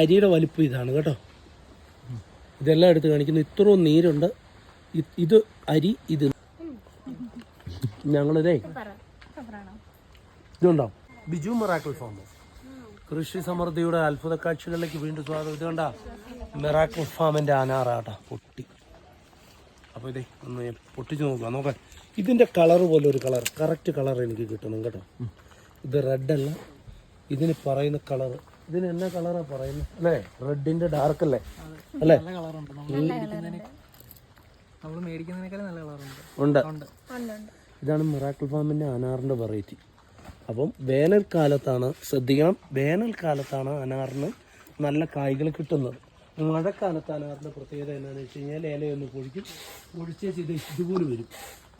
അരിയുടെ വലിപ്പം ഇതാണ് കേട്ടോ. ഇതെല്ലാം എടുത്ത് കാണിക്കുന്നു. ഇത്രയും നീരുണ്ട്. ഇത് അരി ഇത് ഞങ്ങളിതേ ഇതുണ്ടോ? ബിജു മെറാക്കിൾ ഫാം കൃഷി സമൃദ്ധിയുടെ അത്ഭുത കാഴ്ചകളിലേക്ക് വീണ്ടും സ്വാഗതം. ഇത് കണ്ട മെറാക്കിൾ ഫാമിന്റെ അനാറാട്ടാ പൊട്ടി. അപ്പോൾ ഇതേ ഒന്ന് പൊട്ടിച്ചു നോക്കാം നോക്കാം ഇതിന്റെ കളർ പോലെ ഒരു കളർ കറക്റ്റ് കളർ എനിക്ക് കിട്ടണം കേട്ടോ. ഇത് റെഡ് അല്ല. ഇതിന് പറയുന്ന കളർ ഇതിന് എന്നാ കളറാ പറയുന്നത് അല്ലേ? റെഡിന്റെ ഡാർക്ക് അല്ലേ? അല്ലേ? നല്ല കളറുണ്ട്. നമ്മൾ നമ്മൾ മേടിക്കുന്നതിനേക്കാളും നല്ല കളറുണ്ട്. ഉണ്ട്. ഇതാണ് മിറാക്കിൾ ഫാമിന്റെ അനാറിന്റെ വെറൈറ്റി. അപ്പം വേനൽക്കാലത്താണ് ശ്രദ്ധിക്കണം വേനൽക്കാലത്താണ് അനാറിന് നല്ല കായ്കൾ കിട്ടുന്നത്. മഴക്കാലത്ത് അനാറിന്റെ പ്രത്യേകത എന്താണെന്ന് വെച്ച് കഴിഞ്ഞാൽ ഇലയൊന്ന് പൊഴിക്കും പൊഴിച്ചേച്ച് ഇത് ഇതുപോലെ വരും.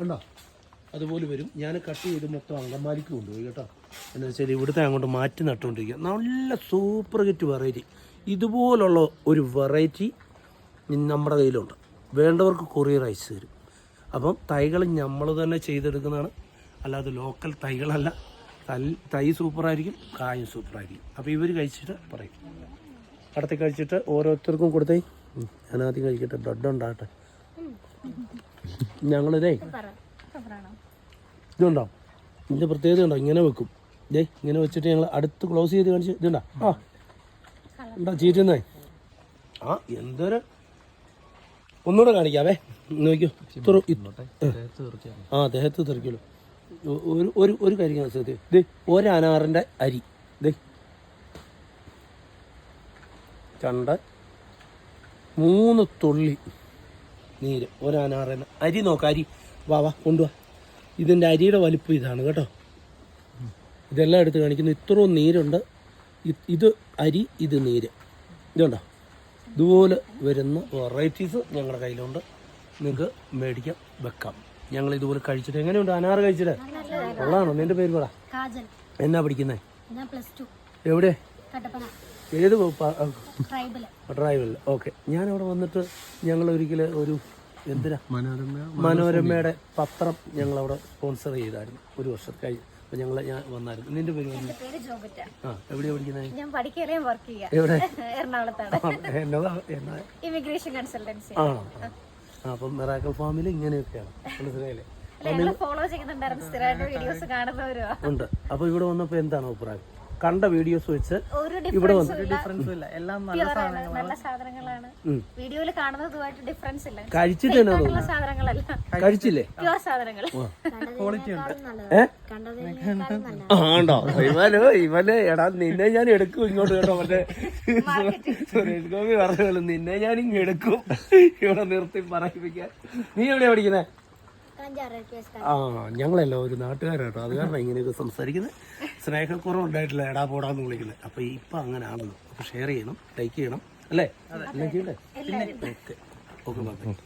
കണ്ടോ? അതുപോലെ വരും. ഞാൻ കട്ട് ചെയ്ത് മൊത്തം അങ്കമാലിക്ക് കൊണ്ടുപോയി കേട്ടോ. എന്ന് വെച്ചാൽ ഇവിടുത്തെ അങ്ങോട്ട് മാറ്റി നട്ടുകൊണ്ടിരിക്കുക. നല്ല സൂപ്പർ ഹിറ്റ് വെറൈറ്റി ഇതുപോലുള്ള ഒരു വെറൈറ്റി നമ്മുടെ കയ്യിലുണ്ട്. വേണ്ടവർക്ക് കൊറിയർ അയച്ചു തരും. അപ്പം തൈകൾ നമ്മൾ തന്നെ ചെയ്തെടുക്കുന്നതാണ്. അല്ലാതെ ലോക്കൽ തൈകളല്ല. തൈ സൂപ്പറായിരിക്കും കായും സൂപ്പറായിരിക്കും അപ്പോൾ ഇവർ കഴിച്ചിട്ട് പറയും. അടുത്ത് കഴിച്ചിട്ട് ഓരോരുത്തർക്കും കൊടുത്തേ. ഞാനാദ്യം കഴിക്കട്ടെ. ബ്ലഡ് ഉണ്ടാകട്ടെ. ഞങ്ങളിതേ. ഇതുണ്ടോ? ഇതിന്റെ പ്രത്യേകത ഉണ്ടോ? ഇങ്ങനെ വെക്കും. ദേ ഇങ്ങനെ വെച്ചിട്ട് ഞങ്ങൾ അടുത്ത് ക്ലോസ് ചെയ്ത് കാണിച്ച് ഇതുണ്ടാ ആ. ഉണ്ടാ ചീറ്റുന്നേ ആ എന്തൊരു ഒന്നുകൂടെ കാണിക്കാവേ. നോക്കിയോ ഇത്ര ആ ദേഹത്ത് തെറിക്കുള്ളൂ ഒരു ഒരു ഒരു കാര്യം ശ്രദ്ധ ദേ ഒരു അനാറിന്റെ അരി. ദേ. ചണ്ട മൂന്ന് തുള്ളി നീര്. ഒരു അനാറിന് അരി നോക്കാം അരി. വാ വാ കൊണ്ടുവാ. ഇതിന്റെ അരിയുടെ വലിപ്പം ഇതാണ് കേട്ടോ. ഇതെല്ലാം എടുത്ത് കാണിക്കുന്നു. ഇത്രയും നീരുണ്ട്. ഇത് അരി ഇത് നീര്. ഇതുണ്ടോ? ഇതുപോലെ വരുന്ന വെറൈറ്റീസ് ഞങ്ങളുടെ കയ്യിലുണ്ട്. നിങ്ങൾക്ക് മേടിക്കാം വെക്കാം. ഞങ്ങൾ ഇതുപോലെ കഴിച്ചിട്ട് എങ്ങനെയുണ്ട്? അനാറ് കഴിച്ചിട്ട് കൊള്ളാണോ? നിന്റെ പേര് പറ. എന്നാ പഠിക്കുന്നത് ഞാൻ പ്ലസ് ടു എവിടെ? ഏത് ട്രൈബൽ ഡ്രൈവിൽ ഓക്കെ ഞാൻ അവിടെ വന്നിട്ട് ഞങ്ങൾ ഒരിക്കൽ ഒരു എന്തിനാ? മനോരമയുടെ പത്രം ഞങ്ങൾ അവിടെ സ്പോൺസർ ചെയ്തായിരുന്നു. ഒരു വർഷം കഴിഞ്ഞ് അപ്പം ഞങ്ങൾ ഞാൻ വന്നായിരുന്നു. നിന്റെ പേര് ആ എവിടെയാണ് പഠിക്കുന്നത് ഞാൻ പഠിക്കുകയും വർക്ക് ചെയ്യാം. എവിടെ? എറണാകുളത്താണ്. ഇമിഗ്രേഷൻ കൺസൾട്ടൻസി ആ ആ, അപ്പം മെറാക്കൽ ഫാമിൽ ഇങ്ങനെയൊക്കെയാണ്. മനസ്സിലായില്ലേ? ഫോളോ ചെയ്യുന്നുണ്ടായിരുന്നു. സ്ഥിരമായിട്ട് വീഡിയോസ് കാണുന്നവരും ഉണ്ട്. അപ്പോൾ ഇവിടെ വന്നപ്പോൾ എന്താണ് അഭിപ്രായം? കണ്ട വീഡിയോസ് വെച്ച് ഇവിടെ ഡിഫറൻസ് ഇല്ല. എല്ലാം നല്ല സാധനങ്ങളാണ്. വീഡിയോയിൽ കാണുന്നതുമായിട്ട് ഡിഫറൻസ് ഇല്ല. കഴിച്ചിട്ട് എന്നാ സാധനങ്ങളല്ല. കഴിച്ചില്ലേ? സാധനങ്ങൾ ക്വാളിറ്റി ഉണ്ട്. ആണ്ടോ ഇവന് ഇവന് എടാ നിന്നെ ഞാൻ എടുക്കും ഇങ്ങോട്ട് കേട്ടോ മറ്റേ. സുരേഷ് ഗോപി പറഞ്ഞു നിന്നെ ഞാൻ ഇങ്ങ് എടുക്കും. ഇവിടെ നിർത്തി പറയിപ്പിക്കാൻ. നീ എവിടെയാ പഠിക്കുന്നത് ആ ഞങ്ങളല്ല ഒരു നാട്ടുകാരാട്ടോ അത് കാരണം ഇങ്ങനെയൊക്കെ സംസാരിക്കുന്നത് സ്നേഹക്കുറവുണ്ടായിട്ടില്ല. എടാ പോടാന്ന് വിളിക്കുന്നത്. അപ്പൊ ഇപ്പൊ അങ്ങനെയാണല്ലോ അപ്പൊ ഷെയർ ചെയ്യണം ലൈക്ക് ചെയ്യണം. അല്ലേ? Okay okay